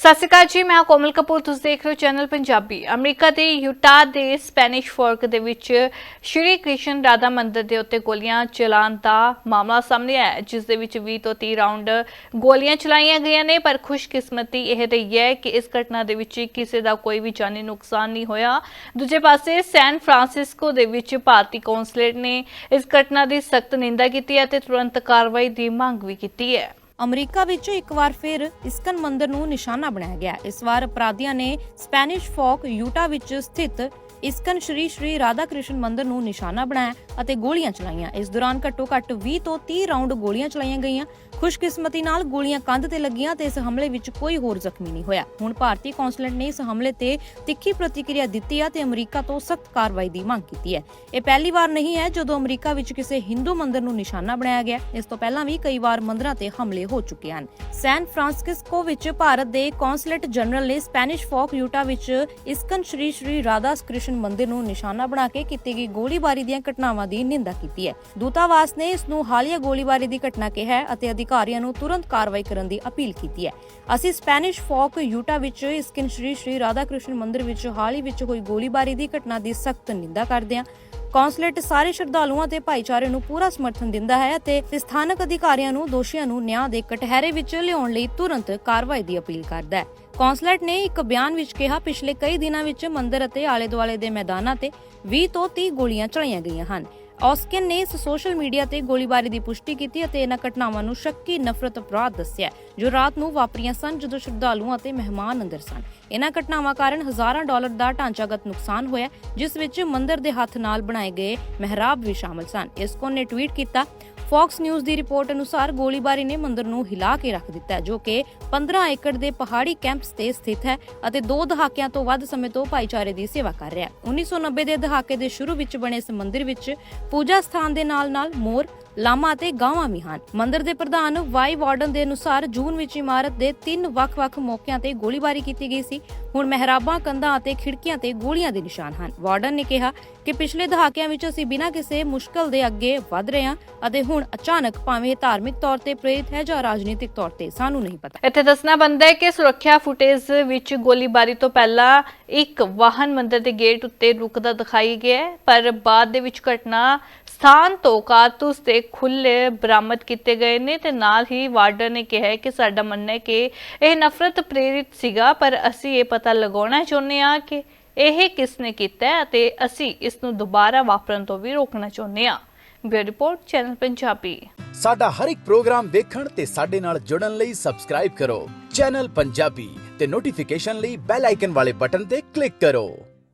ਸਤਿ ਸ਼੍ਰੀ ਅਕਾਲ ਜੀ, ਮੈਂ ਕੋਮਲ ਕਪੂਰ, ਤੁਸੀਂ ਦੇਖ ਰਹੇ ਹੋ ਚੈਨਲ ਪੰਜਾਬੀ। ਅਮਰੀਕਾ ਦੇ ਯੂਟਾ ਦੇ ਸਪੈਨਿਸ਼ ਫੋਰਕ ਦੇ ਵਿੱਚ ਸ਼੍ਰੀ ਕ੍ਰਿਸ਼ਨ ਰਾਧਾ ਮੰਦਿਰ ਦੇ ਉੱਤੇ ਗੋਲੀਆਂ ਚਲਾਉਣ ਦਾ ਮਾਮਲਾ ਸਾਹਮਣੇ ਆਇਆ ਜਿਸ ਦੇ ਵਿੱਚ 20 ਤੋਂ 30 ਰਾਉਂਡ ਗੋਲੀਆਂ ਚਲਾਈਆਂ ਗਈਆਂ ਨੇ, ਪਰ ਖੁਸ਼ਕਿਸਮਤੀ ਇਹ ਰਹੀ ਹੈ ਕਿ ਇਸ ਘਟਨਾ ਦੇ ਵਿੱਚ ਕਿਸੇ ਦਾ ਕੋਈ ਵੀ ਜਾਨੀ ਨੁਕਸਾਨ ਨਹੀਂ ਹੋਇਆ। ਦੂਜੇ ਪਾਸੇ, ਸੈਨ ਫਰਾਂਸਿਸਕੋ ਦੇ ਵਿੱਚ ਭਾਰਤੀ ਕੌਂਸਲੇਟ ਨੇ ਇਸ ਘਟਨਾ ਦੀ ਸਖਤ ਨਿੰਦਾ ਕੀਤੀ ਹੈ ਤੇ ਤੁਰੰਤ ਕਾਰਵਾਈ ਦੀ ਮੰਗ ਵੀ ਕੀਤੀ ਹੈ। ਅਮਰੀਕਾ ਵਿੱਚ ਇੱਕ ਵਾਰ ਫਿਰ ਇਸਕਨ ਮੰਦਰ ਨੂੰ ਨਿਸ਼ਾਨਾ ਬਣਾਇਆ ਗਿਆ। ਇਸ ਵਾਰ ਅਪਰਾਧੀਆਂ ਨੇ ਸਪੈਨਿਸ਼ ਫੋਕ ਯੂਟਾ ਵਿੱਚ ਸਥਿਤ ਇਸਕਨ ਸ਼੍ਰੀ ਸ਼੍ਰੀ ਰਾਧਾ ਕ੍ਰਿਸ਼ਨ ਮੰਦਿਰ ਨੂੰ ਨਿਸ਼ਾਨਾ ਬਣਾਇਆ ਅਤੇ ਗੋਲੀਆਂ ਚਲਾਈਆਂ। ਇਸ ਦੌਰਾਨ ਘੱਟੋ ਘੱਟ 20 ਤੋਂ 30 ਰਾਉਂਡ ਗੋਲੀਆਂ ਚਲਾਈਆਂ ਗਈਆਂ। ਖੁਸ਼ਕਿਸਮਤੀ ਨਾਲ ਗੋਲੀਆਂ ਕੰਧ ਤੇ ਲੱਗੀਆਂ ਤੇ ਇਸ ਹਮਲੇ ਵਿੱਚ ਕੋਈ ਹੋਰ ਜ਼ਖਮੀ ਨਹੀਂ ਹੋਇਆ। ਹੁਣ ਭਾਰਤੀ ਕੌਂਸਲੇਟ ਨੇ ਇਸ ਹਮਲੇ ਤੇ ਤਿੱਖੀ ਪ੍ਰਤੀਕਿਰਿਆ ਦਿੱਤੀ ਹੈ ਤੇ ਅਮਰੀਕਾ ਤੋਂ ਸਖਤ ਕਾਰਵਾਈ ਦੀ ਮੰਗ ਕੀਤੀ ਹੈ। ਇਹ ਪਹਿਲੀ ਵਾਰ ਨਹੀਂ ਹੈ ਜਦੋਂ ਅਮਰੀਕਾ ਵਿੱਚ ਕਿਸੇ ਹਿੰਦੂ ਮੰਦਿਰ ਨੂੰ ਨਿਸ਼ਾਨਾ ਬਣਾਇਆ ਗਿਆ। ਇਸ ਤੋਂ ਪਹਿਲਾਂ ਵੀ ਕਈ ਵਾਰ ਮੰਦਿਰਾਂ ਤੇ ਹਮਲੇ ਹੋ ਚੁੱਕੇ ਹਨ। ਸੈਨ ਫਰਾਂਸਿਸਕੋ ਵਿੱਚ ਭਾਰਤ ਦੇ ਕੌਂਸਲੇਟ ਜਨਰਲ ਨੇ ਸਪੈਨਿਸ਼ ਫੋਕ ਯੂਟਾ ਵਿੱਚ ਇਸਕਨ ਸ਼੍ਰੀ ਸ਼੍ਰੀ ਰਾਧਾ ਕ੍ਰਿਸ਼ਨ ਮੰਦਿਰ ਨੂੰ ਨਿਸ਼ਾਨਾ ਬਣਾ ਕੇ ਕੀਤੀ ਗਈ ਗੋਲੀਬਾਰੀ ਦੀਆਂ ਘਟਨਾਵਾਂ ਦੀ ਨਿੰਦਾ ਕੀਤੀ ਹੈ। ਦੂਤਾਵਾਸ ਨੇ ਇਸ ਨੂੰ ਹਾਲੀਆ ਗੋਲੀਬਾਰੀ ਦੀ ਘਟਨਾ ਕਿਹਾ ਹੈ ਅਤੇ ਅਧਿਕਾਰੀਆਂ ਨੂੰ ਤੁਰੰਤ ਕਾਰਵਾਈ ਕਰਨ ਦੀ ਅਪੀਲ ਕੀਤੀ ਹੈ। ਅਸੀਂ ਸਪੈਨਿਸ਼ ਫੋਕ ਯੂਟਾ ਵਿੱਚ ਇਸਕਿਨ ਸ਼੍ਰੀ ਸ਼੍ਰੀ ਰਾਧਾ ਕ੍ਰਿਸ਼ਨ ਮੰਦਿਰ ਵਿੱਚ ਹਾਲੀ ਹੀ ਵਿੱਚ ਹੋਈ ਗੋਲੀਬਾਰੀ ਦੀ ਘਟਨਾ ਦੀ ਸਖਤ ਨਿੰਦਾ ਕਰਦੇ ਹਾਂ। ਕੌਂਸਲੇਟ ਸਾਰੇ ਸ਼ਰਧਾਲੂਆਂ ਤੇ ਭਾਈਚਾਰੇ ਨੂੰ ਪੂਰਾ ਸਮਰਥਨ ਦਿੰਦਾ ਹੈ ਅਤੇ ਸਥਾਨਕ ਅਧਿਕਾਰੀਆਂ ਨੂੰ ਦੋਸ਼ੀਆਂ ਨੂੰ ਨਿਆਂ ਦੇ ਕਟਹਿਰੇ ਵਿੱਚ ਲਿਆਉਣ ਲਈ ਤੁਰੰਤ ਕਾਰਵਾਈ ਦੀ ਅਪੀਲ ਕਰਦਾ ਹੈ। ਕੌਂਸਲੇਟ ਨੇ ਇੱਕ ਬਿਆਨ ਵਿੱਚ ਕਿਹਾ, ਪਿਛਲੇ ਕਈ ਦਿਨਾਂ ਵਿੱਚ ਮੰਦਰ ਅਤੇ ਆਲੇ-ਦੁਆਲੇ ਦੇ ਮੈਦਾਨਾਂ ਤੇ 20 ਤੋਂ 30 ਗੋਲੀਆਂ ਚਲਾਈਆਂ ਗਈਆਂ ਹਨ। ਔਸਕਿਨ ਨੇ ਇਸ ਸੋਸ਼ਲ ਮੀਡੀਆ ਤੇ ਗੋਲੀਬਾਰੀ ਦੀ ਪੁਸ਼ਟੀ ਕੀਤੀ ਅਤੇ ਇਹਨਾਂ ਘਟਨਾਵਾਂ ਨੂੰ ਸ਼ੱਕੀ ਨਫ਼ਰਤ ਅਪਰਾਧ ਦੱਸਿਆ ਜੋ ਰਾਤ ਨੂੰ ਵਾਪਰੀਆਂ ਸਨ ਜਦੋਂ ਸ਼ਰਧਾਲੂਆਂ ਅਤੇ ਮਹਿਮਾਨ ਅੰਦਰ ਸਨ। ਇਹਨਾਂ ਘਟਨਾਵਾਂ ਕਾਰਨ ਹਜ਼ਾਰਾਂ ਡਾਲਰ ਦਾ ਢਾਂਚਾਗਤ ਨੁਕਸਾਨ ਹੋਇਆ, ਜਿਸ ਵਿੱਚ ਮੰਦਰ ਦੇ ਹੱਥ ਨਾਲ ਬਣਾਏ ਗਏ ਮਹਿਰਾਬ ਵੀ ਸ਼ਾਮਲ ਸਨ। ਇਸਕੋ ਨੇ ਟਵੀਟ ਕੀਤਾ ਫੌਕਸ ਨਿਊਜ਼ ਦੀ ਰਿਪੋਰਟ ਅਨੁਸਾਰ ਗੋਲੀਬਾਰੀ ਨੇ ਮੰਦਰ ਨੂੰ ਹਿਲਾ ਕੇ ਰੱਖ ਦਿੱਤਾ ਜੋ ਕਿ 15 ਏਕੜ ਦੇ ਪਹਾੜੀ ਕੈਂਪਸ ਤੇ ਸਥਿਤ ਹੈ ਅਤੇ ਦੋ ਦਹਾਕਿਆਂ ਤੋਂ ਵੱਧ ਸਮੇਂ ਤੋਂ ਭਾਈਚਾਰੇ ਦੀ ਸੇਵਾ ਕਰ ਰਿਹਾ ਹੈ। 1990 ਦੇ ਦਹਾਕੇ ਦੇ ਸ਼ੁਰੂ ਵਿੱਚ ਬਣੇ ਇਸ ਮੰਦਿਰ ਵਿੱਚ ਪੂਜਾ ਸਥਾਨ ਦੇ ਨਾਲ-ਨਾਲ ਮੋਰ ਲਾਮਾ ਅਤੇ ਗਾਵਾਂ ਵੀ ਹਨ। ਮੰਦਿਰ ਦੇ ਪ੍ਰਧਾਨ ਵਾਈ ਵਾਰਡਨ ਦੇ ਅਨੁਸਾਰ ਜੂਨ ਵਿੱਚ ਇਮਾਰਤ ਦੇ ਤਿੰਨ ਵੱਖ-ਵੱਖ ਮੌਕਿਆਂ ਤੇ ਗੋਲੀਬਾਰੀ ਕੀਤੀ ਗਈ ਸੀ। ਹੁਣ ਮਹਿਰਾਬਾਂ, ਕੰਧਾਂ ਅਤੇ ਖਿੜਕੀਆਂ ਤੇ ਗੋਲੀਆਂ ਦੇ ਨਿਸ਼ਾਨ ਹਨ। ਵਾਰਡਨ ਨੇ ਕਿਹਾ ਕਿ ਪਿਛਲੇ ਦਹਾਕਿਆਂ ਵਿੱਚ ਅਸੀਂ ਬਿਨਾਂ ਕਿਸੇ ਮੁਸ਼ਕਲ ਦੇ ਅੱਗੇ ਵਧ ਰਹੇ ਹਾਂ ਅਤੇ ਹੁਣ ਅਚਾਨਕ ਭਾਵੇਂ ਧਾਰਮਿਕ ਤੌਰ ਤੇ ਪ੍ਰੇਰਿਤ ਹੈ ਜਾਂ ਰਾਜਨੀਤਿਕ ਤੌਰ ਤੇ, ਸਾਨੂੰ ਨਹੀਂ ਪਤਾ। ਇੱਥੇ ਦੱਸਣਾ ਬੰਦਾ ਹੈ ਕਿ ਸੁਰੱਖਿਆ ਫੁਟੇਜ ਵਿੱਚ ਗੋਲੀਬਾਰੀ ਤੋਂ ਪਹਿਲਾਂ ਇੱਕ ਵਾਹਨ ਮੰਦਿਰ ਦੇ ਗੇਟ ਉੱਤੇ ਰੁਕਦਾ ਦਿਖਾਈ ਗਿਆ ਪਰ ਬਾਅਦ ਦੇ ਵਿੱਚ ਘਟਨਾ ਸਥਾਨ ਤੋਂ ਕਾਰਤੂਸ ਤੇ ਖੁੱਲੇ ਬਰਾਮਦ ਕੀਤੇ ਗਏ ਨੇ ਤੇ ਨਾਲ ਹੀ ਵਾਰਡਰ ਨੇ ਕਿਹਾ ਕਿ ਸਾਡਾ ਮੰਨਣਾ ਹੈ ਕਿ ਇਹ ਨਫ਼ਰਤ ਪ੍ਰੇਰਿਤ ਸੀਗਾ, ਪਰ ਅਸੀਂ ਇਹ ਪਤਾ ਲਗਾਉਣਾ ਚਾਹੁੰਦੇ ਹਾਂ ਕਿ ਇਹ ਕਿਸ ਨੇ ਕੀਤਾ ਅਤੇ ਅਸੀਂ ਇਸ ਨੂੰ ਦੁਬਾਰਾ ਵਾਪਰਨ ਤੋਂ ਵੀ ਰੋਕਣਾ ਚਾਹੁੰਦੇ ਹਾਂ। Bureau report, channel Punjabi. ਸਾਡਾ ਹਰ ਇੱਕ ਪ੍ਰੋਗਰਾਮ ਦੇਖਣ ਤੇ ਸਾਡੇ ਨਾਲ ਜੁੜਨ ਲਈ ਸਬਸਕ੍ਰਾਈਬ ਕਰੋ। ਚੈਨਲ ਪੰਜਾਬੀ ਤੇ ਨੋਟੀਫਿਕੇਸ਼ਨ ਲਈ ਬੈਲ ਆਈਕਨ ਵਾਲੇ ਬਟਨ ਤੇ ਕਲਿੱਕ ਕਰੋ।